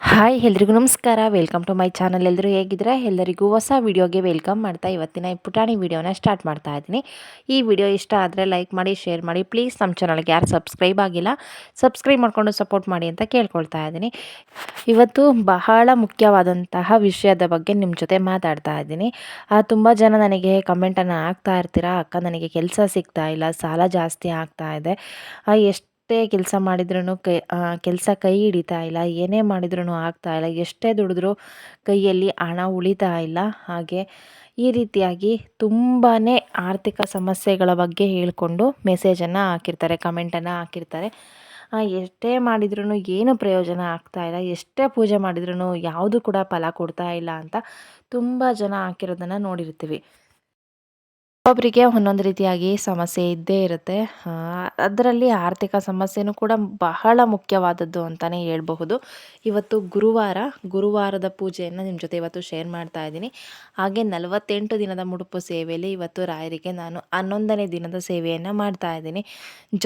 Hi, ಎಲ್ರಿಗೂ ನಮಸ್ಕಾರ. Welcome to my channel ಎಲ್ಲರೂ ಹೇಗಿದ್ರೆ ಎಲ್ಲರಿಗೂ ಹೊಸ ವಿಡಿಯೋಗೆ ವೆಲ್ಕಮ್ ಮಾಡ್ತಾ ಇವತ್ತಿನ ಪುಟಾಣಿ ವಿಡಿಯೋನ ಸ್ಟಾರ್ಟ್ ಮಾಡ್ತಾ ಇದ್ದೀನಿ. ಈ ವಿಡಿಯೋ ಇಷ್ಟ ಆದರೆ ಲೈಕ್ ಮಾಡಿ ಶೇರ್ ಮಾಡಿ. ಪ್ಲೀಸ್ ನಮ್ಮ ಚಾನಲ್ಗೆ ಯಾರು ಸಬ್ಸ್ಕ್ರೈಬ್ ಆಗಿಲ್ಲ ಸಬ್ಸ್ಕ್ರೈಬ್ ಮಾಡಿಕೊಂಡು ಸಪೋರ್ಟ್ ಮಾಡಿ ಅಂತ ಕೇಳ್ಕೊಳ್ತಾ ಇದ್ದೀನಿ. ಇವತ್ತು ಬಹಳ ಮುಖ್ಯವಾದಂತಹ ವಿಷಯದ ಬಗ್ಗೆ ನಿಮ್ಮ ಜೊತೆ ಮಾತಾಡ್ತಾ ಇದ್ದೀನಿ. ತುಂಬ ಜನ ನನಗೆ ಕಮೆಂಟನ್ನು ಹಾಕ್ತಾ ಇರ್ತೀರಾ? ಅಕ್ಕ ನನಗೆ ಕೆಲಸ ಸಿಗ್ತಾ ಇಲ್ಲ, ಸಾಲ ಜಾಸ್ತಿ ಆಗ್ತಾ ಇದೆ. ಎಷ್ಟು ಎಷ್ಟೇ ಕೆಲಸ ಮಾಡಿದ್ರೂ ಕೈ ಕೆಲಸ ಕೈ ಹಿಡಿತಾ ಇಲ್ಲ, ಏನೇ ಮಾಡಿದ್ರೂ ಆಗ್ತಾ ಇಲ್ಲ, ಎಷ್ಟೇ ದುಡಿದ್ರೂ ಕೈಯಲ್ಲಿ ಹಣ ಉಳಿತಾ ಇಲ್ಲ. ಹಾಗೆ ಈ ರೀತಿಯಾಗಿ ತುಂಬಾ ಆರ್ಥಿಕ ಸಮಸ್ಯೆಗಳ ಬಗ್ಗೆ ಹೇಳಿಕೊಂಡು ಮೆಸೇಜನ್ನು ಹಾಕಿರ್ತಾರೆ ಕಮೆಂಟನ್ನು ಹಾಕಿರ್ತಾರೆ. ಎಷ್ಟೇ ಮಾಡಿದ್ರೂ ಏನು ಪ್ರಯೋಜನ ಆಗ್ತಾ ಇಲ್ಲ, ಎಷ್ಟೇ ಪೂಜೆ ಮಾಡಿದ್ರೂ ಯಾವುದು ಕೂಡ ಫಲ ಕೊಡ್ತಾ ಇಲ್ಲ ಅಂತ ತುಂಬ ಜನ ಹಾಕಿರೋದನ್ನು ನೋಡಿರ್ತೀವಿ. ಒಬ್ಬೊಬ್ಬರಿಗೆ ಒಂದೊಂದು ರೀತಿಯಾಗಿ ಸಮಸ್ಯೆ ಇದ್ದೇ ಇರುತ್ತೆ. ಅದರಲ್ಲಿ ಆರ್ಥಿಕ ಸಮಸ್ಯೆನೂ ಕೂಡ ಬಹಳ ಮುಖ್ಯವಾದದ್ದು ಅಂತಲೇ ಹೇಳಬಹುದು. ಇವತ್ತು ಗುರುವಾರ, ಗುರುವಾರದ ಪೂಜೆಯನ್ನು ನಿಮ್ಮ ಜೊತೆ ಇವತ್ತು ಶೇರ್ ಮಾಡ್ತಾ ಇದ್ದೀನಿ. ಹಾಗೆ ನಲವತ್ತೆಂಟು ದಿನದ ಮುಡುಪು ಸೇವೆಯಲ್ಲಿ ಇವತ್ತು ರಾಯರಿಗೆ ನಾನು ಹನ್ನೊಂದನೇ ದಿನದ ಸೇವೆಯನ್ನು ಮಾಡ್ತಾ ಇದ್ದೀನಿ.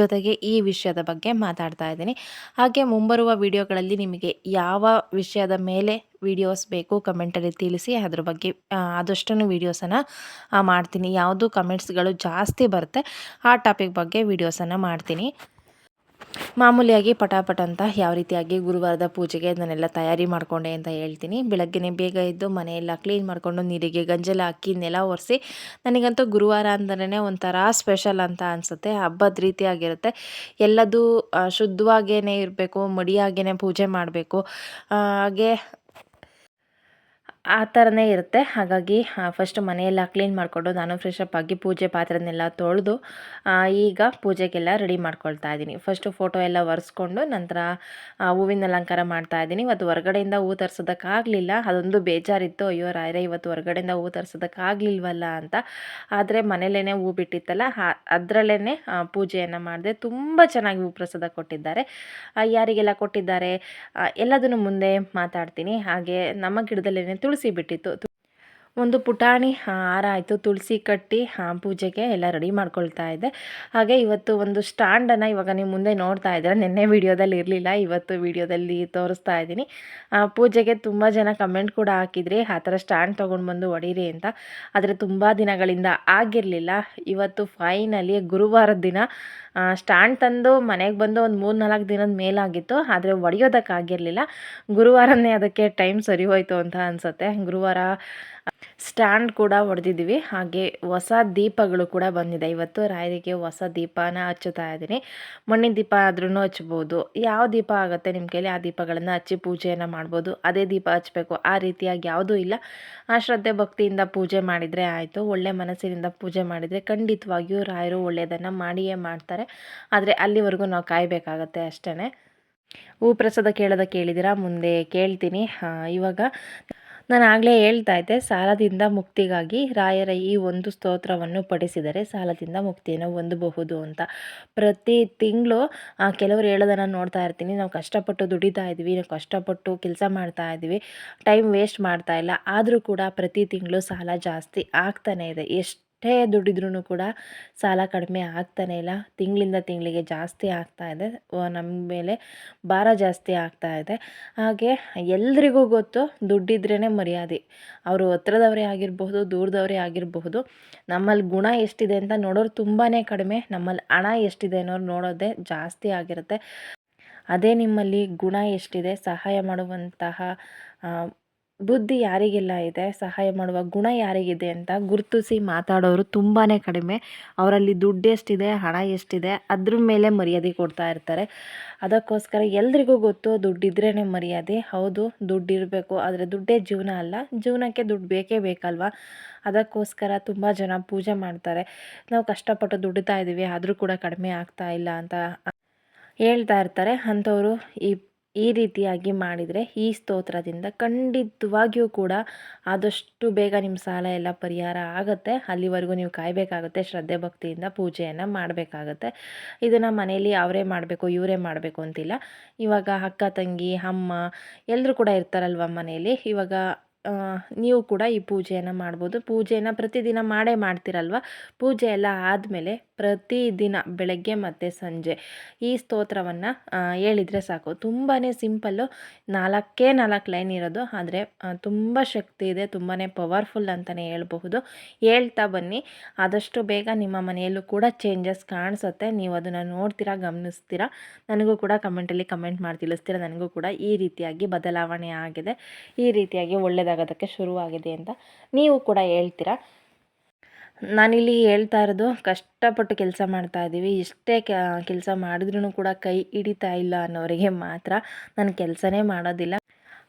ಜೊತೆಗೆ ಈ ವಿಷಯದ ಬಗ್ಗೆ ಮಾತಾಡ್ತಾ ಇದ್ದೀನಿ. ಹಾಗೆ ಮುಂಬರುವ ವಿಡಿಯೋಗಳಲ್ಲಿ ನಿಮಗೆ ಯಾವ ವಿಷಯದ ಮೇಲೆ ವೀಡಿಯೋಸ್ ಬೇಕು ಕಮೆಂಟಲ್ಲಿ ತಿಳಿಸಿ ಅದ್ರ ಬಗ್ಗೆ ಆದಷ್ಟು ವೀಡಿಯೋಸನ್ನು ಮಾಡ್ತೀನಿ. ಯಾವುದು ಕಮೆಂಟ್ಸ್ಗಳು ಜಾಸ್ತಿ ಬರುತ್ತೆ, ಆ ಟಾಪಿಕ್ ಬಗ್ಗೆ ವೀಡಿಯೋಸನ್ನು ಮಾಡ್ತೀನಿ. ಮಾಮೂಲಿಯಾಗಿ ಪಟಾಪಟ ಅಂತ ಯಾವ ರೀತಿಯಾಗಿ ಗುರುವಾರದ ಪೂಜೆಗೆ ಅದನ್ನೆಲ್ಲ ತಯಾರಿ ಮಾಡಿಕೊಂಡೆ ಅಂತ ಹೇಳ್ತೀನಿ. ಬೆಳಗ್ಗೆ ಬೇಗ ಇದ್ದು ಮನೆಯೆಲ್ಲ ಕ್ಲೀನ್ ಮಾಡಿಕೊಂಡು ನೀರಿಗೆ ಗಂಜಲ ಹಾಕಿ ನೆಲ ಒರೆಸಿ, ನನಗಂತೂ ಗುರುವಾರ ಅಂದರೇ ಒಂಥರ ಸ್ಪೆಷಲ್ ಅಂತ ಅನಿಸುತ್ತೆ. ಹಬ್ಬದ ರೀತಿಯಾಗಿರುತ್ತೆ. ಎಲ್ಲದೂ ಶುದ್ಧವಾಗೇ ಇರಬೇಕು ಮಡಿಯಾಗೇ ಪೂಜೆ ಮಾಡಬೇಕು. ಹಾಗೆ ಆ ಥರನೇ ಇರುತ್ತೆ. ಹಾಗಾಗಿ ಫಸ್ಟ್ ಮನೆಯೆಲ್ಲ ಕ್ಲೀನ್ ಮಾಡಿಕೊಂಡು ನಾನು ಫ್ರೆಶ್ ಅಪ್ ಆಗಿ ಪೂಜೆ ಪಾತ್ರೆನೆಲ್ಲ ತೊಳೆದು ಈಗ ಪೂಜೆಗೆಲ್ಲ ರೆಡಿ ಮಾಡ್ಕೊಳ್ತಾ ಇದ್ದೀನಿ. ಫಸ್ಟು ಫೋಟೋ ಎಲ್ಲ ಒರೆಸ್ಕೊಂಡು ನಂತರ ಹೂವಿನ ಅಲಂಕಾರ ಮಾಡ್ತಾ ಇದ್ದೀನಿ. ಇವತ್ತು ಹೊರಗಡೆಯಿಂದ ಹೂ ತರ್ಸೋದಕ್ಕಾಗಲಿಲ್ಲ. ಅದೊಂದು ಬೇಜಾರಿತ್ತು. ಅಯ್ಯೋ, ರಾಯರೇ, ಇವತ್ತು ಹೊರಗಡೆಯಿಂದ ಹೂ ತರ್ಸೋದಕ್ಕಾಗಲಿಲ್ವಲ್ಲ ಅಂತ. ಆದರೆ ಮನೇಲೇ ಹೂ ಬಿಟ್ಟಿತ್ತಲ್ಲ ಅದರಲ್ಲೇ ಪೂಜೆಯನ್ನು ಮಾಡಿದೆ ತುಂಬ ಚೆನ್ನಾಗಿ ಹೂ ಪ್ರಸಾದ ಕೊಟ್ಟಿದ್ದಾರೆ. ಯಾರಿಗೆಲ್ಲ ಕೊಟ್ಟಿದ್ದಾರೆ ಎಲ್ಲದನ್ನು ಮುಂದೆ ಮಾತಾಡ್ತೀನಿ. ಹಾಗೆ ನಮ್ಮ ಗಿಡದಲ್ಲೇ ತುಳಸಿ ಬಿಟ್ಟಿತ್ತು. ಒಂದು ಪುಟಾಣಿ ಹಾರ ಆಯಿತು, ತುಳಸಿ ಕಟ್ಟಿ ಪೂಜೆಗೆ ಎಲ್ಲ ರೆಡಿ ಮಾಡ್ಕೊಳ್ತಾ ಇದ್ದೆ. ಹಾಗೆ ಇವತ್ತು ಒಂದು ಸ್ಟ್ಯಾಂಡನ್ನು ಇವಾಗ ನೀವು ಮುಂದೆ ನೋಡ್ತಾ ಇದ್ದೀರ. ನಿನ್ನೆ ವೀಡಿಯೋದಲ್ಲಿ ಇರಲಿಲ್ಲ, ಇವತ್ತು ವೀಡಿಯೋದಲ್ಲಿ ತೋರಿಸ್ತಾ ಇದ್ದೀನಿ. ಪೂಜೆಗೆ ತುಂಬ ಜನ ಕಮೆಂಟ್ ಕೂಡ ಹಾಕಿದ್ರಿ. ಆ ಥರ ಸ್ಟ್ಯಾಂಡ್ ತೊಗೊಂಡು ಬಂದು ಹೊಡೀರಿ ಅಂತ. ಆದರೆ ತುಂಬ ದಿನಗಳಿಂದ ಆಗಿರಲಿಲ್ಲ. ಇವತ್ತು ಫೈನಲಿ ಗುರುವಾರದ ದಿನ ಸ್ಟ್ಯಾಂಡ್ ತಂದು ಮನೆಗೆ ಬಂದು ಒಂದು ಮೂರು ನಾಲ್ಕು ದಿನದ ಮೇಲಾಗಿತ್ತು. ಆದರೆ ಒಡೆಯೋದಕ್ಕಾಗಿರಲಿಲ್ಲ. ಗುರುವಾರನೇ ಅದಕ್ಕೆ ಟೈಮ್ ಸರಿ ಹೋಯಿತು ಅಂತ ಅನಿಸುತ್ತೆ. ಗುರುವಾರ ಸ್ಟ್ಯಾಂಡ್ ಕೂಡ ಹೊಡೆದಿದ್ದೀವಿ. ಹಾಗೆ ಹೊಸ ದೀಪಗಳು ಕೂಡ ಬಂದಿದೆ. ಇವತ್ತು ರಾಯರಿಗೆ ಹೊಸ ದೀಪನ ಹಚ್ಚುತ್ತಾ ಇದ್ದೀನಿ. ಮಣ್ಣಿನ ದೀಪ ಆದ್ರೂ ಹಚ್ಬೋದು. ಯಾವ ದೀಪ ಆಗುತ್ತೆ ನಿಮ್ಮ ಕೈಲಿ? ಆ ದೀಪಗಳನ್ನು ಹಚ್ಚಿ ಪೂಜೆಯನ್ನು ಮಾಡ್ಬೋದು. ಅದೇ ದೀಪ ಹಚ್ಚಬೇಕು ಆ ರೀತಿಯಾಗಿ ಯಾವುದೂ ಇಲ್ಲ. ಆ ಶ್ರದ್ಧೆ ಭಕ್ತಿಯಿಂದ ಪೂಜೆ ಮಾಡಿದರೆ ಆಯಿತು. ಒಳ್ಳೆ ಮನಸ್ಸಿನಿಂದ ಪೂಜೆ ಮಾಡಿದರೆ ಖಂಡಿತವಾಗಿಯೂ ರಾಯರು ಒಳ್ಳೆಯದನ್ನು ಮಾಡಿಯೇ ಮಾಡ್ತಾರೆ. ಆದರೆ ಅಲ್ಲಿವರೆಗೂ ನಾವು ಕಾಯಬೇಕಾಗತ್ತೆ ಅಷ್ಟೇ ಹೂ ಪ್ರಸಾದ ಕೇಳೋದ ಕೇಳಿದಿರಾ ಮುಂದೆ ಕೇಳ್ತೀನಿ. ಇವಾಗ ನಾನು ಆಗಲೇ ಹೇಳ್ತಾ ಇದ್ದೆ, ಸಾಲದಿಂದ ಮುಕ್ತಿಗಾಗಿ ರಾಯರ ಈ ಒಂದು ಸ್ತೋತ್ರವನ್ನು ಪಡಿಸಿದರೆ ಸಾಲದಿಂದ ಮುಕ್ತಿಯನ್ನು ಹೊಂದಬಹುದು ಅಂತ. ಪ್ರತಿ ತಿಂಗಳು ಕೆಲವರು ಹೇಳೋದನ್ನು ನೋಡ್ತಾ ಇರ್ತೀನಿ. ನಾವು ಕಷ್ಟಪಟ್ಟು ದುಡಿತಾ ಇದ್ವಿ, ನಾವು ಕಷ್ಟಪಟ್ಟು ಕೆಲಸ ಮಾಡ್ತಾ ಇದ್ವಿ, ಟೈಮ್ ವೇಸ್ಟ್ ಮಾಡ್ತಾ ಇಲ್ಲ. ಆದರೂ ಕೂಡ ಪ್ರತಿ ತಿಂಗಳು ಸಾಲ ಜಾಸ್ತಿ ಆಗ್ತಾನೇ ಇದೆ. ಎಷ್ಟು ಎಷ್ಟೇ ದುಡ್ಡಿದ್ರೂ ಕೂಡ ಸಾಲ ಕಡಿಮೆ ಆಗ್ತಾನೇ ಇಲ್ಲ. ತಿಂಗಳಿಂದ ತಿಂಗಳಿಗೆ ಜಾಸ್ತಿ ಆಗ್ತಾ ಇದೆ. ನಮ್ಮ ಮೇಲೆ ಭಾರ ಜಾಸ್ತಿ ಆಗ್ತಾ ಇದೆ. ಹಾಗೆ ಎಲ್ರಿಗೂ ಗೊತ್ತು ದುಡ್ಡಿದ್ರೇ ಮರ್ಯಾದೆ. ಅವರು ಹತ್ರದವರೇ ಆಗಿರಬಹುದು, ದೂರದವರೇ ಆಗಿರಬಹುದು. ನಮ್ಮಲ್ಲಿ ಗುಣ ಎಷ್ಟಿದೆ ಅಂತ ನೋಡೋರು ತುಂಬಾ ಕಡಿಮೆ. ನಮ್ಮಲ್ಲಿ ಹಣ ಎಷ್ಟಿದೆ ಅನ್ನೋರು ನೋಡೋದೇ ಜಾಸ್ತಿ ಆಗಿರುತ್ತೆ. ಅದೇ ನಿಮ್ಮಲ್ಲಿ ಗುಣ ಎಷ್ಟಿದೆ, ಸಹಾಯ ಮಾಡುವಂತಹ ಬುದ್ಧಿ ಯಾರಿಗೆಲ್ಲ ಇದೆ, ಸಹಾಯ ಮಾಡುವ ಗುಣ ಯಾರಿಗಿದೆ ಅಂತ ಗುರುತಿಸಿ ಮಾತಾಡೋರು ತುಂಬಾ ಕಡಿಮೆ. ಅವರಲ್ಲಿ ದುಡ್ಡು ಎಷ್ಟಿದೆ, ಹಣ ಎಷ್ಟಿದೆ, ಅದ್ರ ಮೇಲೆ ಮರ್ಯಾದೆ ಕೊಡ್ತಾ ಇರ್ತಾರೆ. ಅದಕ್ಕೋಸ್ಕರ ಎಲ್ರಿಗೂ ಗೊತ್ತು ದುಡ್ಡಿದ್ರೇ ಮರ್ಯಾದೆ. ಹೌದು ದುಡ್ಡು ಇರಬೇಕು ಆದರೆ ದುಡ್ಡೇ ಜೀವನ ಅಲ್ಲ. ಜೀವನಕ್ಕೆ ದುಡ್ಡು ಬೇಕೇ ಬೇಕಲ್ವಾ? ಅದಕ್ಕೋಸ್ಕರ ತುಂಬ ಜನ ಪೂಜೆ ಮಾಡ್ತಾರೆ. ನಾವು ಕಷ್ಟಪಟ್ಟು ದುಡಿತಾ ಇದ್ದೀವಿ, ಆದರೂ ಕೂಡ ಕಡಿಮೆ ಆಗ್ತಾ ಇಲ್ಲ ಅಂತ ಹೇಳ್ತಾ ಇರ್ತಾರೆ. ಅಂಥವ್ರು ಈ ಈ ರೀತಿಯಾಗಿ ಮಾಡಿದರೆ ಈ ಸ್ತೋತ್ರದಿಂದ ಖಂಡಿತವಾಗಿಯೂ ಕೂಡ ಆದಷ್ಟು ಬೇಗ ನಿಮ್ಮ ಸಾಲ ಎಲ್ಲ ಪರಿಹಾರ ಆಗುತ್ತೆ. ಅಲ್ಲಿವರೆಗೂ ನೀವು ಕಾಯಬೇಕಾಗುತ್ತೆ. ಶ್ರದ್ಧೆ ಭಕ್ತಿಯಿಂದ ಪೂಜೆಯನ್ನು ಮಾಡಬೇಕಾಗತ್ತೆ. ಇದನ್ನು ಮನೆಯಲ್ಲಿ ಅವರೇ ಮಾಡಬೇಕು, ಇವರೇ ಮಾಡಬೇಕು ಅಂತಿಲ್ಲ. ಇವಾಗ ಅಕ್ಕ, ತಂಗಿ, ಅಮ್ಮ ಎಲ್ಲರೂ ಕೂಡ ಇರ್ತಾರಲ್ವ ಮನೆಯಲ್ಲಿ? ಇವಾಗ ನೀವು ಕೂಡ ಈ ಪೂಜೆಯನ್ನು ಮಾಡ್ಬೋದು. ಪೂಜೆಯನ್ನು ಪ್ರತಿದಿನ ಮಾಡೇ ಮಾಡ್ತಿರಲ್ವ? ಪೂಜೆ ಎಲ್ಲ ಆದಮೇಲೆ ಪ್ರತಿದಿನ ಬೆಳಗ್ಗೆ ಮತ್ತು ಸಂಜೆ ಈ ಸ್ತೋತ್ರವನ್ನು ಹೇಳಿದರೆ ಸಾಕು. ತುಂಬಾ ಸಿಂಪಲ್ಲು, ನಾಲ್ಕೇ ನಾಲ್ಕು ಲೈನ್ ಇರೋದು, ಆದರೆ ತುಂಬ ಶಕ್ತಿ ಇದೆ ತುಂಬಾ ಪವರ್ಫುಲ್ ಅಂತಲೇ ಹೇಳಬಹುದು. ಹೇಳ್ತಾ ಬನ್ನಿ. ಆದಷ್ಟು ಬೇಗ ನಿಮ್ಮ ಮನೆಯಲ್ಲೂ ಕೂಡ ಚೇಂಜಸ್ ಕಾಣಿಸುತ್ತೆ. ನೀವು ಅದನ್ನು ನೋಡ್ತೀರಾ, ಗಮನಿಸ್ತೀರಾ, ನನಗೂ ಕೂಡ ಕಮೆಂಟಲ್ಲಿ ಕಮೆಂಟ್ ಮಾಡಿ ತಿಳಿಸ್ತೀರಾ, ನನಗೂ ಕೂಡ ಈ ರೀತಿಯಾಗಿ ಬದಲಾವಣೆ ಆಗಿದೆ, ಈ ರೀತಿಯಾಗಿ ಒಳ್ಳೆಯದಾಗೋದಕ್ಕೆ ಶುರುವಾಗಿದೆ ಅಂತ ನೀವು ಕೂಡ ಹೇಳ್ತೀರಾ. ನಾನಿಲ್ಲಿ ಹೇಳ್ತಾ ಇರೋದು, ಕಷ್ಟಪಟ್ಟು ಕೆಲಸ ಮಾಡ್ತಾ ಇದ್ದೀವಿ ಇಷ್ಟೇ ಕೆಲಸ ಮಾಡಿದ್ರೂ ಕೂಡ ಕೈ ಹಿಡಿತಾ ಇಲ್ಲ ಅನ್ನೋರಿಗೆ ಮಾತ್ರ ನಾನು ಕೆಲಸನೇ ಮಾಡೋದಿಲ್ಲ.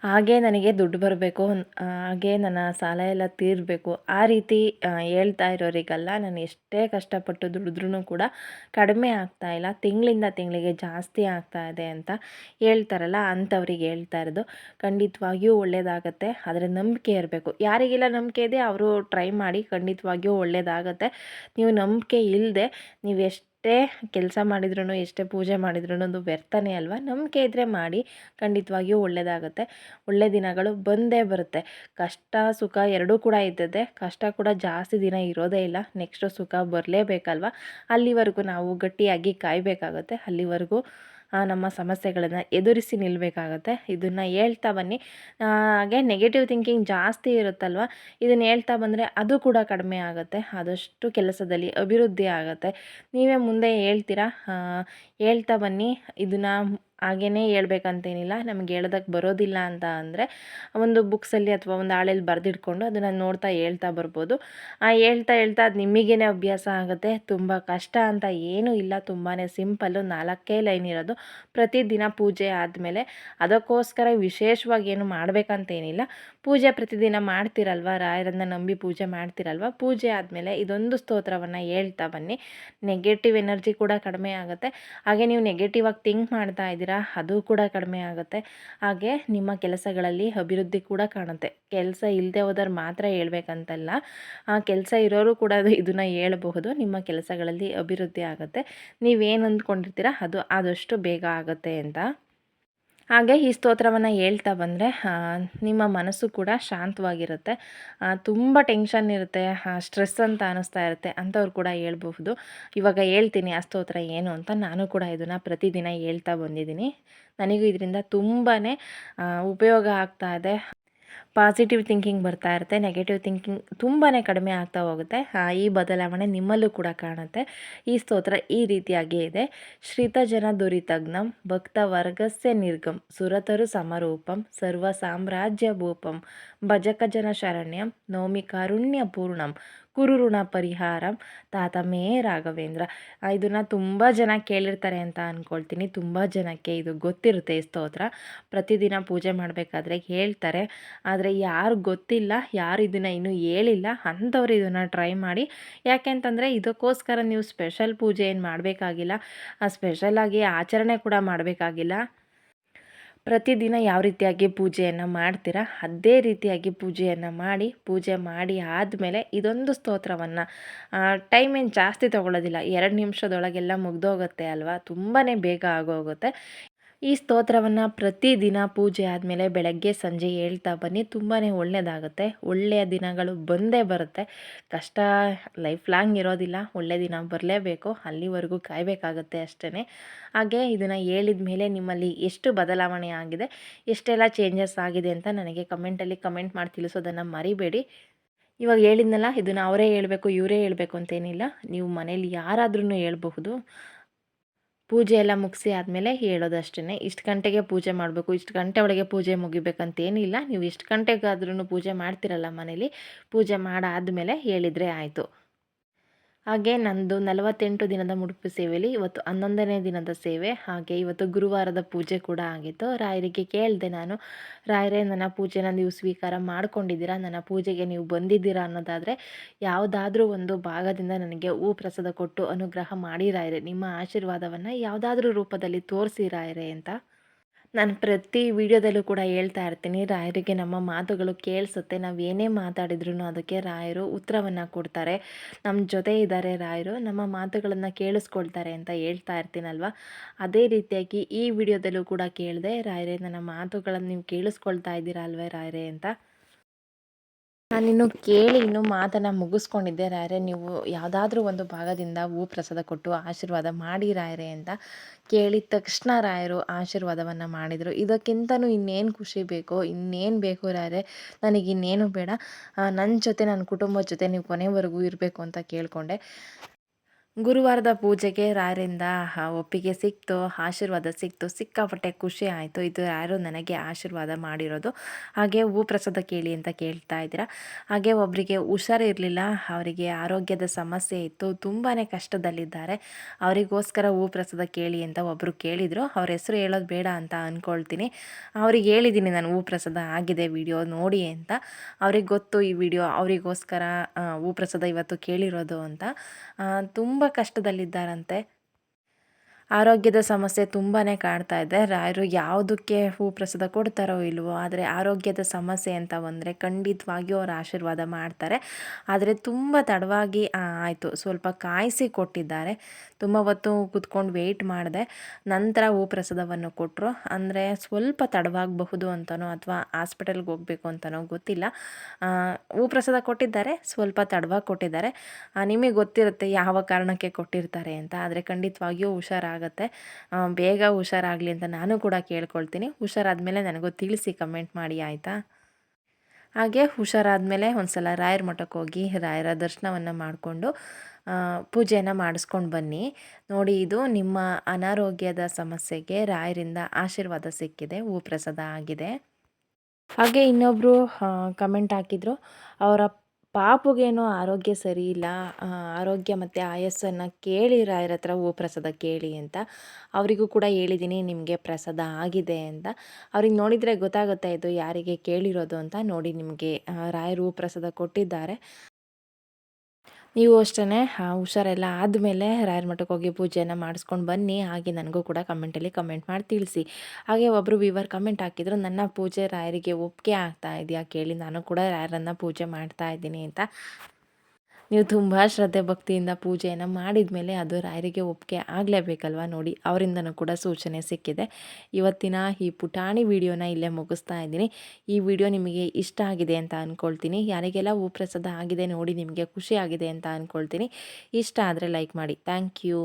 ಹಾಗೇ ನನಗೆ ದುಡ್ಡು ಬರಬೇಕು ಹಾಗೆ ನನ್ನ ಸಾಲ ಎಲ್ಲ ತೀರಬೇಕು. ಆ ರೀತಿ ಹೇಳ್ತಾ ಇರೋರಿಗೆಲ್ಲ ನಾನು ಎಷ್ಟೇ ಕಷ್ಟಪಟ್ಟು ದುಡಿದ್ರೂ ಕೂಡ ಕಡಿಮೆ ಆಗ್ತಾ ಇಲ್ಲ. ತಿಂಗಳಿಂದ ತಿಂಗಳಿಗೆ ಜಾಸ್ತಿ ಆಗ್ತಾ ಇದೆ ಅಂತ ಹೇಳ್ತಾರಲ್ಲ, ಅಂಥವ್ರಿಗೆ ಹೇಳ್ತಾ ಇರೋದು. ಖಂಡಿತವಾಗಿಯೂ ಒಳ್ಳೆಯದಾಗತ್ತೆ ಆದರೆ ನಂಬಿಕೆ ಇರಬೇಕು. ಯಾರಿಗೆಲ್ಲ ನಂಬಿಕೆ ಇದೆ, ಅವರು ಟ್ರೈ ಮಾಡಿ ಖಂಡಿತವಾಗಿಯೂ ಒಳ್ಳೆಯದಾಗತ್ತೆ ನೀವು ನಂಬಿಕೆ ಇಲ್ಲದೆ ನೀವು ಎಷ್ಟು ಎಷ್ಟೇ ಕೆಲಸ ಮಾಡಿದ್ರೂ ಎಷ್ಟೇ ಪೂಜೆ ಮಾಡಿದ್ರೂ ಅದು ವ್ಯರ್ಥನೇ ಅಲ್ವಾ? ನಂಬಿಕೆ ಇದ್ದರೆ ಮಾಡಿ, ಖಂಡಿತವಾಗಿಯೂ ಒಳ್ಳೆಯದಾಗುತ್ತೆ ಒಳ್ಳೆ ದಿನಗಳು ಬಂದೇ ಬರುತ್ತೆ. ಕಷ್ಟ, ಸುಖ ಎರಡೂ ಕೂಡ ಇದ್ದದೆ ಕಷ್ಟ ಕೂಡ ಜಾಸ್ತಿ ದಿನ ಇರೋದೇ ಇಲ್ಲ. ನೆಕ್ಸ್ಟು ಸುಖ ಬರಲೇಬೇಕಲ್ವ? ಅಲ್ಲಿವರೆಗೂ ನಾವು ಗಟ್ಟಿಯಾಗಿ ಕಾಯಬೇಕಾಗತ್ತೆ. ಅಲ್ಲಿವರೆಗೂ ನಮ್ಮ ಸಮಸ್ಯೆಗಳನ್ನು ಎದುರಿಸಿ ನಿಲ್ಲಬೇಕಾಗತ್ತೆ ಇದನ್ನು ಹೇಳ್ತಾ ಬನ್ನಿ. ಹಾಗೆ ನೆಗೆಟಿವ್ ಥಿಂಕಿಂಗ್ ಜಾಸ್ತಿ ಇರುತ್ತಲ್ವ? ಇದನ್ನು ಹೇಳ್ತಾ ಬಂದರೆ ಅದು ಕೂಡ ಕಡಿಮೆ ಆಗುತ್ತೆ. ಆದಷ್ಟು ಕೆಲಸದಲ್ಲಿ ಅಭಿವೃದ್ಧಿ ಆಗುತ್ತೆ. ನೀವೇ ಮುಂದೆ ಹೇಳ್ತೀರಾ? ಹೇಳ್ತಾ ಬನ್ನಿ. ಇದನ್ನು ಹಾಗೇ ಹೇಳ್ಬೇಕಂತೇನಿಲ್ಲ. ನಮ್ಗೆ ಹೇಳ್ದಕ್ಕೆ ಬರೋದಿಲ್ಲ ಅಂತ ಅಂದರೆ ಒಂದು ಬುಕ್ಸಲ್ಲಿ ಅಥವಾ ಒಂದು ಹಾಳೆಲ್ಲಿ ಬರೆದಿಟ್ಕೊಂಡು ಅದನ್ನು ನೋಡ್ತಾ ಹೇಳ್ತಾ ಬರ್ಬೋದು. ಆ ಹೇಳ್ತಾ ಹೇಳ್ತಾ ಅದು ನಿಮಗೇನೆ ಅಭ್ಯಾಸ ಆಗುತ್ತೆ. ತುಂಬ ಕಷ್ಟ ಅಂತ ಏನೂ ಇಲ್ಲ. ತುಂಬಾ ಸಿಂಪಲ್ಲು ನಾಲ್ಕೇ ಲೈನ್ ಇರೋದು. ಪ್ರತಿದಿನ ಪೂಜೆ ಆದಮೇಲೆ ಅದಕ್ಕೋಸ್ಕರ ವಿಶೇಷವಾಗಿ ಏನು ಮಾಡಬೇಕಂತೇನಿಲ್ಲ. ಪೂಜೆ ಪ್ರತಿದಿನ ಮಾಡ್ತಿರಲ್ವ? ರಾಯರನ್ನ ನಂಬಿ ಪೂಜೆ ಮಾಡ್ತಿರಲ್ವ? ಪೂಜೆ ಆದಮೇಲೆ ಇದೊಂದು ಸ್ತೋತ್ರವನ್ನು ಹೇಳ್ತಾ ಬನ್ನಿ. ನೆಗೆಟಿವ್ ಎನರ್ಜಿ ಕೂಡ ಕಡಿಮೆ ಆಗುತ್ತೆ. ಹಾಗೆ ನೀವು ನೆಗೆಟಿವ್ ಆಗಿ ಥಿಂಕ್ ಮಾಡ್ತಾ ಇದ್ದೀರಾ ಅದು ಕೂಡ ಕಡಿಮೆ ಆಗುತ್ತೆ. ಹಾಗೆ ನಿಮ್ಮ ಕೆಲಸಗಳಲ್ಲಿ ಅಭಿವೃದ್ಧಿ ಕೂಡ ಕಾಣುತ್ತೆ. ಕೆಲಸ ಇಲ್ಲದೆ ಹೋದವ್ರು ಮಾತ್ರ ಹೇಳ್ಬೇಕಂತಲ್ಲ. ಆ ಕೆಲಸ ಇರೋರು ಕೂಡ ಇದನ್ನು ಹೇಳಬಹುದು. ನಿಮ್ಮ ಕೆಲಸಗಳಲ್ಲಿ ಅಭಿವೃದ್ಧಿ ಆಗುತ್ತೆ. ನೀವೇನು ಅಂದ್ಕೊಂಡಿರ್ತೀರ? ಅದು ಆದಷ್ಟು ಬೇಗ ಆಗುತ್ತೆ ಅಂತ. ಹಾಗೆ ಈ ಸ್ತೋತ್ರವನ್ನು ಹೇಳ್ತಾ ಬಂದರೆ ನಿಮ್ಮ ಮನಸ್ಸು ಕೂಡ ಶಾಂತವಾಗಿರುತ್ತೆ. ತುಂಬ ಟೆನ್ಷನ್ ಇರುತ್ತೆ ಸ್ಟ್ರೆಸ್ ಅಂತ ಅನ್ನಿಸ್ತಾ ಇರುತ್ತೆ ಅಂಥವ್ರು ಕೂಡ ಹೇಳ್ಬಹುದು. ಇವಾಗ ಹೇಳ್ತೀನಿ ಆ ಸ್ತೋತ್ರ ಏನು ಅಂತ ನಾನು ಕೂಡ ಇದನ್ನು ಪ್ರತಿದಿನ ಹೇಳ್ತಾ ಬಂದಿದ್ದೀನಿ. ನನಗೂ ಇದರಿಂದ ತುಂಬಾ ಉಪಯೋಗ ಆಗ್ತಾ ಇದೆ. ಪಾಸಿಟಿವ್ ಥಿಂಕಿಂಗ್ ಬರ್ತಾ ಇರುತ್ತೆ ನೆಗೆಟಿವ್ ಥಿಂಕಿಂಗ್ ತುಂಬಾ ಕಡಿಮೆ ಆಗ್ತಾ ಹೋಗುತ್ತೆ. ಈ ಬದಲಾವಣೆ ನಿಮ್ಮಲ್ಲೂ ಕೂಡ ಕಾಣುತ್ತೆ. ಈ ಸ್ತೋತ್ರ ಈ ರೀತಿಯಾಗಿಯೇ ಇದೆ. ಶ್ರಿತಜನ ದುರಿತಗ್ನಂ ಭಕ್ತ ವರ್ಗಸ್ಯ ನಿರ್ಗಮ್ ಸುರತರು ಸಮರೂಪಂ ಸರ್ವ ಸಾಮ್ರಾಜ್ಯ ಭೂಪಂ ಭಜಕ ಜನ ಶರಣ್ಯಂ ನೌಮಿ ಕಾರುಣ್ಯ ಪೂರ್ಣಂ ಕುರುಋಣ ಪರಿಹಾರಂ ತಾತಮೇ ರಾಘವೇಂದ್ರ. ಇದನ್ನು ತುಂಬ ಜನ ಕೇಳಿರ್ತಾರೆ ಅಂತ ಅಂದ್ಕೊಳ್ತೀನಿ ತುಂಬ ಜನಕ್ಕೆ ಇದು ಗೊತ್ತಿರುತ್ತೆ ಸ್ತೋತ್ರ. ಪ್ರತಿದಿನ ಪೂಜೆ ಮಾಡಬೇಕಾದ್ರೆ ಹೇಳ್ತಾರೆ. ಆದರೆ ಯಾರು ಗೊತ್ತಿಲ್ಲ, ಯಾರು ಇದನ್ನು ಇನ್ನೂ ಹೇಳಿಲ್ಲ, ಅಂಥವ್ರು ಇದನ್ನು ಟ್ರೈ ಮಾಡಿ. ಯಾಕೆಂತಂದರೆ ಇದಕ್ಕೋಸ್ಕರ ನೀವು ಸ್ಪೆಷಲ್ ಪೂಜೆ ಏನು ಮಾಡಬೇಕಾಗಿಲ್ಲ ಸ್ಪೆಷಲಾಗಿ ಆಚರಣೆ ಕೂಡ ಮಾಡಬೇಕಾಗಿಲ್ಲ. ಪ್ರತಿದಿನ ಯಾವ ರೀತಿಯಾಗಿ ಪೂಜೆಯನ್ನು ಮಾಡ್ತೀರಾ, ಅದೇ ರೀತಿಯಾಗಿ ಪೂಜೆಯನ್ನು ಮಾಡಿ, ಪೂಜೆ ಮಾಡಿ ಆದಮೇಲೆ ಇದೊಂದು ಸ್ತೋತ್ರವನ್ನು. ಟೈಮ್ ಏನು ಜಾಸ್ತಿ ತೊಗೊಳ್ಳೋದಿಲ್ಲ ಎರಡು ನಿಮಿಷದೊಳಗೆಲ್ಲ ಮುಗ್ದೋಗುತ್ತೆ ಅಲ್ವಾ? ತುಂಬಾ ಬೇಗ ಆಗೋಗುತ್ತೆ. ಈ ಸ್ತೋತ್ರವನ್ನು ಪ್ರತಿದಿನ ಪೂಜೆ ಆದಮೇಲೆ ಬೆಳಗ್ಗೆ ಸಂಜೆ ಹೇಳ್ತಾ ಬನ್ನಿ. ತುಂಬಾ ಒಳ್ಳೆಯದಾಗುತ್ತೆ ಒಳ್ಳೆಯ ದಿನಗಳು ಬಂದೇ ಬರುತ್ತೆ. ಕಷ್ಟ ಲೈಫ್ ಲಾಂಗ್ ಇರೋದಿಲ್ಲ. ಒಳ್ಳೆಯ ದಿನ ಬರಲೇಬೇಕು. ಅಲ್ಲಿವರೆಗೂ ಕಾಯಬೇಕಾಗುತ್ತೆ ಅಷ್ಟೇ ಹಾಗೆ ಇದನ್ನು ಹೇಳಿದ ಮೇಲೆ ನಿಮ್ಮಲ್ಲಿ ಎಷ್ಟು ಬದಲಾವಣೆ ಆಗಿದೆ, ಎಷ್ಟೆಲ್ಲ ಚೇಂಜಸ್ ಆಗಿದೆ ಅಂತ ನನಗೆ ಕಮೆಂಟಲ್ಲಿ ಕಮೆಂಟ್ ಮಾಡಿ ತಿಳಿಸೋದನ್ನು ಮರಿಬೇಡಿ. ಇವಾಗ ಹೇಳಿದ್ನಲ್ಲ, ಇದನ್ನು ಅವರೇ ಹೇಳಬೇಕು, ಇವರೇ ಹೇಳಬೇಕು ಅಂತೇನಿಲ್ಲ. ನೀವು ಮನೇಲಿ ಯಾರಾದ್ರೂ ಹೇಳ್ಬಹುದು. ಪೂಜೆ ಎಲ್ಲ ಮುಗಿಸಿ ಆದಮೇಲೆ ಹೇಳೋದಷ್ಟೇ ಇಷ್ಟು ಗಂಟೆಗೆ ಪೂಜೆ ಮಾಡಬೇಕು, ಇಷ್ಟು ಗಂಟೆ ಒಳಗೆ ಪೂಜೆ ಮುಗಿಬೇಕಂತೇನಿಲ್ಲ ನೀವು ಇಷ್ಟು ಗಂಟೆಗಾದ್ರೂ ಪೂಜೆ ಮಾಡ್ತಿರಲ್ಲ ಮನೇಲಿ. ಪೂಜೆ ಮಾಡಾದಮೇಲೆ ಹೇಳಿದರೆ ಆಯಿತು. ಹಾಗೆ ನಂದು ನಲವತ್ತೆಂಟು ದಿನದ ಮುಡುಪು ಸೇವೆಯಲ್ಲಿ ಇವತ್ತು ಹನ್ನೊಂದನೇ ದಿನದ ಸೇವೆ, ಹಾಗೆ ಇವತ್ತು ಗುರುವಾರದ ಪೂಜೆ ಕೂಡ ಆಗಿತ್ತು. ರಾಯರಿಗೆ ಕೇಳಿದೆ ನಾನು, ರಾಯರೇ ನನ್ನ ಪೂಜೆನ ನೀವು ಸ್ವೀಕಾರ ಮಾಡ್ಕೊಂಡಿದ್ದೀರಾ, ನನ್ನ ಪೂಜೆಗೆ ನೀವು ಬಂದಿದ್ದೀರಾ ಅನ್ನೋದಾದರೆ, ಯಾವುದಾದ್ರೂ ಒಂದು ಭಾಗದಿಂದ ನನಗೆ ಹೂ ಪ್ರಸಾದ ಕೊಟ್ಟು ಅನುಗ್ರಹ ಮಾಡಿ ರಾಯರೆ, ನಿಮ್ಮ ಆಶೀರ್ವಾದವನ್ನು ಯಾವುದಾದ್ರೂ ರೂಪದಲ್ಲಿ ತೋರಿಸಿ ರಾಯರೆ ಅಂತ. ನಾನು ಪ್ರತಿ ವಿಡಿಯೋದಲ್ಲೂ ಕೂಡ ಹೇಳ್ತಾ ಇರ್ತೀನಿ, ರಾಯರಿಗೆ ನಮ್ಮ ಮಾತುಗಳು ಕೇಳಿಸುತ್ತೆ. ನಾವು ಏನೇ ಮಾತಾಡಿದ್ರು ಅದಕ್ಕೆ ರಾಯರು ಉತ್ತರವನ್ನು ಕೊಡ್ತಾರೆ. ನಮ್ಮ ಜೊತೆ ಇದ್ದಾರೆ ರಾಯರು, ನಮ್ಮ ಮಾತುಗಳನ್ನು ಕೇಳಿಸ್ಕೊಳ್ತಾರೆ ಅಂತ ಹೇಳ್ತಾ ಇರ್ತೀನಲ್ವ? ಅದೇ ರೀತಿಯಾಗಿ ಈ ವಿಡಿಯೋದಲ್ಲೂ ಕೂಡ ಕೇಳಿದೆ, ರಾಯರೇ, ನನ್ನ ಮಾತುಗಳನ್ನು ನೀವು ಕೇಳಿಸ್ಕೊಳ್ತಾ ಇದ್ದೀರಾ ಅಲ್ವೇ ರಾಯರೇ ಅಂತ ನಾನಿನ್ನು ಕೇಳಿ ಇನ್ನೂ ಮಾತನ್ನು ಮುಗಿಸ್ಕೊಂಡಿದ್ದೆ ರಾಯರೆ, ನೀವು ಯಾವುದಾದ್ರೂ ಒಂದು ಭಾಗದಿಂದ ಹೂ ಪ್ರಸಾದ ಕೊಟ್ಟು ಆಶೀರ್ವಾದ ಮಾಡಿ ರಾಯರೆ ಅಂತ ಕೇಳಿದ ತಕ್ಷಣ ರಾಯರು ಆಶೀರ್ವಾದವನ್ನು ಮಾಡಿದರು. ಇದಕ್ಕಿಂತನೂ ಇನ್ನೇನು ಖುಷಿ ಬೇಕೋ, ಇನ್ನೇನು ಬೇಕು ರಾಯರೆ, ನನಗೆ ಇನ್ನೇನು ಬೇಡ. ನನ್ನ ಜೊತೆ ನನ್ನ ಕುಟುಂಬದ ಜೊತೆ ನೀವು ಕೊನೆವರೆಗೂ ಇರಬೇಕು ಅಂತ ಕೇಳಿಕೊಂಡೆ. ಗುರುವಾರದ ಪೂಜೆಗೆ ರಾಯರಿಂದ ಒಪ್ಪಿಗೆ ಸಿಕ್ತು, ಆಶೀರ್ವಾದ ಸಿಕ್ತು, ಸಿಕ್ಕಾಪಟ್ಟೆ ಖುಷಿ ಆಯಿತು, ಇದು ಯಾರು ನನಗೆ ಆಶೀರ್ವಾದ ಮಾಡಿರೋದು. ಹಾಗೆ ಹೂ ಪ್ರಸಾದ ಕೇಳಿ ಅಂತ ಕೇಳ್ತಾ ಇದ್ದೀರಾ. ಹಾಗೆ ಒಬ್ಬರಿಗೆ ಹುಷಾರಿರಲಿಲ್ಲ ಅವರಿಗೆ ಆರೋಗ್ಯದ ಸಮಸ್ಯೆ ಇತ್ತು ತುಂಬಾ ಕಷ್ಟದಲ್ಲಿದ್ದಾರೆ. ಅವರಿಗೋಸ್ಕರ ಹೂ ಪ್ರಸಾದ ಕೇಳಿ ಅಂತ ಒಬ್ಬರು ಕೇಳಿದರು. ಅವ್ರ ಹೆಸರು ಹೇಳೋದು ಬೇಡ ಅಂತ ಅಂದ್ಕೊಳ್ತೀನಿ ಅವ್ರಿಗೆ ಹೇಳಿದ್ದೀನಿ ನಾನು ಹೂ ಪ್ರಸಾದ ಆಗಿದೆ ವಿಡಿಯೋ ನೋಡಿ ಅಂತ. ಅವ್ರಿಗೆ ಗೊತ್ತು ಈ ವಿಡಿಯೋ ಅವರಿಗೋಸ್ಕರ ಹೂ ಪ್ರಸಾದ ಇವತ್ತು ಕೇಳಿರೋದು ಅಂತ. ತುಂಬ ತುಂಬ ಕಷ್ಟದಲ್ಲಿದ್ದಾರಂತೆ. ಆರೋಗ್ಯದ ಸಮಸ್ಯೆ ತುಂಬಾ ಕಾಣ್ತಾ ಇದೆ. ರಾಯರು ಯಾವುದಕ್ಕೆ ಹೂ ಪ್ರಸಾದ ಕೊಡ್ತಾರೋ ಇಲ್ವೋ, ಆದರೆ ಆರೋಗ್ಯದ ಸಮಸ್ಯೆ ಅಂತ ಬಂದರೆ ಖಂಡಿತವಾಗಿಯೂ ಅವರು ಆಶೀರ್ವಾದ ಮಾಡ್ತಾರೆ. ಆದರೆ ತುಂಬ ತಡವಾಗಿ ಆಯಿತು, ಸ್ವಲ್ಪ ಕಾಯಿಸಿ ಕೊಟ್ಟಿದ್ದಾರೆ. ತುಂಬ ಹೊತ್ತು ಕುತ್ಕೊಂಡು ವೆಯ್ಟ್ ಮಾಡಿದೆ. ನಂತರ ಹೂ ಪ್ರಸಾದವನ್ನು ಕೊಟ್ಟರು ಅಂದರೆ ಸ್ವಲ್ಪ ತಡವಾಗಬಹುದು ಅಂತನೋ ಅಥವಾ ಹಾಸ್ಪಿಟಲ್ಗೆ ಹೋಗಬೇಕು ಅಂತನೋ ಗೊತ್ತಿಲ್ಲ. ಹೂ ಪ್ರಸಾದ ಕೊಟ್ಟಿದ್ದಾರೆ. ಸ್ವಲ್ಪ ತಡವಾಗಿ ಕೊಟ್ಟಿದ್ದಾರೆ. ನಿಮಗೆ ಗೊತ್ತಿರುತ್ತೆ ಯಾವ ಕಾರಣಕ್ಕೆ ಕೊಟ್ಟಿರ್ತಾರೆ ಅಂತ. ಆದರೆ ಖಂಡಿತವಾಗಿಯೂ ಹುಷಾರಾಗ ಆಗುತ್ತೆ ಬೇಗ ಹುಷಾರಾಗಲಿ ಅಂತ ನಾನು ಕೂಡ ಕೇಳ್ಕೊಳ್ತೀನಿ. ಹುಷಾರಾದಮೇಲೆ ನನಗೂ ತಿಳಿಸಿ ಕಮೆಂಟ್ ಮಾಡಿ, ಆಯಿತಾ? ಹಾಗೆ ಹುಷಾರಾದಮೇಲೆ ಒಂದು ಸಲ ರಾಯರ ಮಠಕ್ಕೆ ಹೋಗಿ ರಾಯರ ದರ್ಶನವನ್ನು ಮಾಡಿಕೊಂಡು ಪೂಜೆಯನ್ನು ಮಾಡಿಸ್ಕೊಂಡು ಬನ್ನಿ. ನೋಡಿ, ಇದು ನಿಮ್ಮ ಅನಾರೋಗ್ಯದ ಸಮಸ್ಯೆಗೆ ರಾಯರಿಂದ ಆಶೀರ್ವಾದ ಸಿಕ್ಕಿದೆ ಹೂ ಪ್ರಸಾದ ಆಗಿದೆ. ಹಾಗೆ ಇನ್ನೊಬ್ಬರು ಕಮೆಂಟ್ ಹಾಕಿದರು, ಅವರ ಪಾಪುಗೇನೋ ಆರೋಗ್ಯ ಸರಿ ಇಲ್ಲ ಆರೋಗ್ಯ ಮತ್ತು ಆಯಸ್ಸನ್ನು ಕೇಳಿ ರಾಯರ ಹತ್ರ ಹೂ ಪ್ರಸಾದ ಕೇಳಿ ಅಂತ ಅವರಿಗೂ ಕೂಡ ಹೇಳಿದ್ದೀನಿ ನಿಮಗೆ ಪ್ರಸಾದ ಆಗಿದೆ ಅಂತ. ಅವ್ರಿಗೆ ನೋಡಿದರೆ ಗೊತ್ತಾಗುತ್ತೆ ಇದು ಯಾರಿಗೆ ಕೇಳಿರೋದು ಅಂತ ನೋಡಿ ನಿಮಗೆ ರಾಯರು ಪ್ರಸಾದ ಕೊಟ್ಟಿದ್ದಾರೆ. ನೀವು ಅಷ್ಟೇ ಹುಷಾರೆಲ್ಲ ಆದಮೇಲೆ ರಾಯರ ಮಠಕ್ಕೆ ಹೋಗಿ ಪೂಜೆಯನ್ನು ಮಾಡಿಸ್ಕೊಂಡು ಬನ್ನಿ. ಹಾಗೆ ನನಗೂ ಕೂಡ ಕಮೆಂಟಲ್ಲಿ ಕಮೆಂಟ್ ಮಾಡಿ ತಿಳಿಸಿ. ಹಾಗೆ ಒಬ್ಬರು ವಿವರ್ ಕಮೆಂಟ್ ಹಾಕಿದ್ರು, ನನ್ನ ಪೂಜೆ ರಾಯರಿಗೆ ಒಪ್ಪಿಗೆ ಆಗ್ತಾ ಇದೆಯಾ? ಕೇಳಿ, ನಾನು ಕೂಡ ರಾಯರನ್ನು ಪೂಜೆ ಮಾಡ್ತಾ ಇದ್ದೀನಿ ಅಂತ. ನೀವು ತುಂಬ ಶ್ರದ್ಧೆ ಭಕ್ತಿಯಿಂದ ಪೂಜೆಯನ್ನು ಮಾಡಿದ ಮೇಲೆ ಅದು ರಾಯರಿಗೆ ಒಪ್ಪಿಗೆ ಆಗಲೇಬೇಕಲ್ವ ನೋಡಿ, ಅವರಿಂದನೂ ಕೂಡ ಸೂಚನೆ ಸಿಕ್ಕಿದೆ. ಇವತ್ತಿನ ಈ ಪುಟಾಣಿ ವಿಡಿಯೋನ ಇಲ್ಲೇ ಮುಗಿಸ್ತಾ ಇದ್ದೀನಿ. ಈ ವಿಡಿಯೋ ನಿಮಗೆ ಇಷ್ಟ ಆಗಿದೆ ಅಂತ ಅಂದ್ಕೊಳ್ತೀನಿ ಯಾರಿಗೆಲ್ಲ ಹೂ ಪ್ರಸಾದ ಆಗಿದೆ ನೋಡಿ ನಿಮಗೆ ಖುಷಿ ಆಗಿದೆ ಅಂತ ಅಂದ್ಕೊಳ್ತೀನಿ ಇಷ್ಟ ಆದರೆ ಲೈಕ್ ಮಾಡಿ. Thank you.